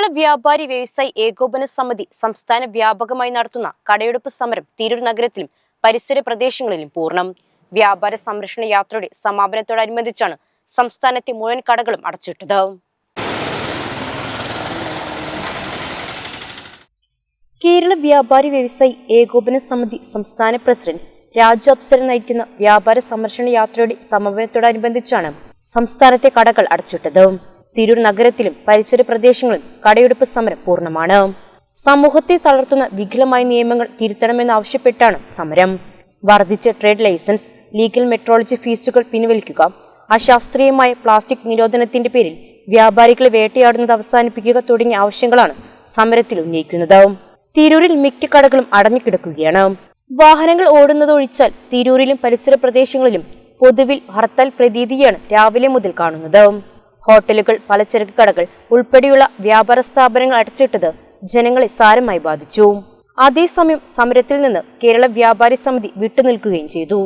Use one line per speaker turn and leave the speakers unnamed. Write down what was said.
കേരള വ്യാപാരി വ്യവസായി ഏകോപന സമിതി സംസ്ഥാന വ്യാപകമായി നടത്തുന്ന കടയെടുപ്പ് സമരം തിരൂർ നഗരത്തിലും പരിസര പ്രദേശങ്ങളിലും പൂർണം. വ്യാപാര സംരക്ഷണ യാത്രയുടെ സമാപനത്തോടനുബന്ധിച്ചാണ് സംസ്ഥാനത്തെ മുഴുവൻ കടകളും അടച്ചിട്ടത്. കേരള വ്യാപാരി വ്യവസായി ഏകോപന സമിതി സംസ്ഥാന പ്രസിഡന്റ് രാജു അപ്സരൻ നയിക്കുന്ന വ്യാപാര സംരക്ഷണ യാത്രയുടെ സമാപനത്തോടനുബന്ധിച്ചാണ് സംസ്ഥാനത്തെ കടകൾ അടച്ചിട്ടത്. തിരൂർ നഗരത്തിലും പരിസര പ്രദേശങ്ങളിലും കടയെടുപ്പ് സമരം പൂർണമാണ്. സമൂഹത്തെ തളർത്തുന്ന വികലമായ നിയമങ്ങൾ തിരുത്തണമെന്നാവശ്യപ്പെട്ടാണ് സമരം. വർദ്ധിച്ച ട്രേഡ് ലൈസൻസ് ലീഗൽ മെട്രോളജി ഫീസുകൾ പിൻവലിക്കുക അശാസ്ത്രീയമായ പ്ലാസ്റ്റിക് നിരോധനത്തിന്റെ പേരിൽ വ്യാപാരികളെ വേട്ടയാടുന്നത് അവസാനിപ്പിക്കുക തുടങ്ങിയ ആവശ്യങ്ങളാണ് സമരത്തിൽ ഉന്നയിക്കുന്നത്. തിരൂരിൽ മിക്ക കടകളും അടഞ്ഞുകിടക്കുകയാണ്. വാഹനങ്ങൾ ഓടുന്നത് ഒഴിച്ചാൽ തിരൂരിലും പരിസര പ്രദേശങ്ങളിലും പൊതുവിൽ ഹർത്താൽ പ്രതീതിയാണ് രാവിലെ മുതൽ കാണുന്നത്. ഹോട്ടലുകൾ പലചരക്ക് കടകൾ ഉൾപ്പെടെയുള്ള വ്യാപാര സ്ഥാപനങ്ങൾ അടച്ചിട്ടത് ജനങ്ങളെ സാരമായി ബാധിച്ചു. അതേസമയം സമരത്തിൽ നിന്ന് കേരള വ്യാപാരി സമിതി വിട്ടുനിൽക്കുകയും ചെയ്തു.